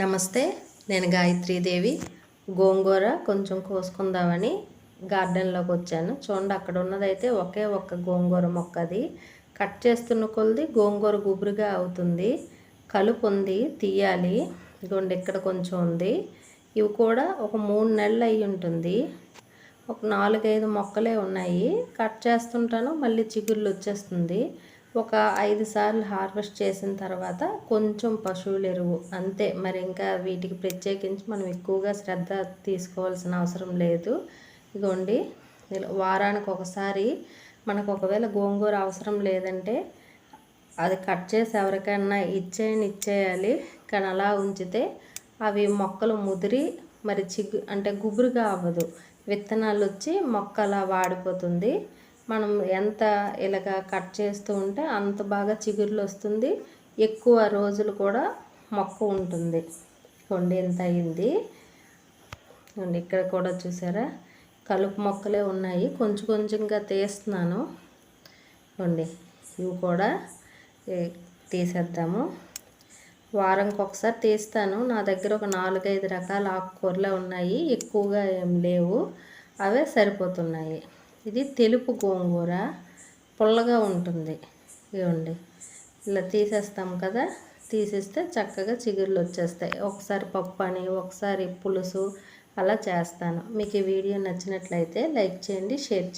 నమస్తే నేను గాయత్రీదేవి. గోంగూర కొంచెం కోసుకుందామని గార్డెన్లోకి వచ్చాను. చూడండి అక్కడ ఉన్నదైతే ఒకే ఒక్క గోంగూర మొక్క అది కట్ చేస్తున్న కొలది గోంగూర గుబురుగా అవుతుంది. కలుపు ఉంది తీయాలి. ఇదిగోండి ఇక్కడ కొంచెం ఉంది. ఇవి కూడా ఒక మూడు నెలలు అయి ఉంటుంది. ఒక నాలుగైదు మొక్కలే ఉన్నాయి. కట్ చేస్తుంటాను మళ్ళీ చిగుళ్ళు వచ్చేస్తుంది. ఒక ఐదు సార్లు హార్వెస్ట్ చేసిన తర్వాత కొంచెం పశువుల ఎరువు అంతే. మరి ఇంకా వీటికి ప్రత్యేకించి మనం ఎక్కువగా శ్రద్ధ తీసుకోవాల్సిన అవసరం లేదు. ఇదిగోండి ఇలా వారానికి ఒకసారి మనకు ఒకవేళ గోంగూర అవసరం లేదంటే అది కట్ చేసి ఎవరికైనా ఇచ్చేయని ఇచ్చేయాలి. కానీ అలా ఉంచితే అవి మొక్కలు ముదిరి మరి చిగ్గు అంటే గుబురుగా అవ్వదు. విత్తనాలు వచ్చి మొక్క అలా వాడిపోతుంది. మనం ఎంత ఇలాగ కట్ చేస్తూ ఉంటే అంత బాగా చిగుర్లు వస్తుంది. ఎక్కువ రోజులు కూడా మొక్క ఉంటుంది. కొండి ఎంత అయింది. ఇక్కడ కూడా చూసారా? కలుపు మొక్కలే ఉన్నాయి. కొంచెం కొంచెంగా తీస్తున్నాను. చూడండి ఇవి కూడా తీసేద్దాము. వారంకి ఒకసారి తీస్తాను. నా దగ్గర ఒక నాలుగైదు రకాల ఆకుకూరలే ఉన్నాయి. ఎక్కువగా ఏం లేవు. అవే సరిపోతున్నాయి. ఇది తెలుపు గోంగూర పుల్లగా ఉంటుంది. ఇవ్వండి ఇలా తీసేస్తాం కదా. తీసేస్తే చక్కగా చిగుర్లు వచ్చేస్తాయి. ఒకసారి పప్పు అని ఒకసారి పులుసు అలా చేస్తాను. మీకు ఈ వీడియో నచ్చినట్లయితే లైక్ చేయండి షేర్ చేయండి.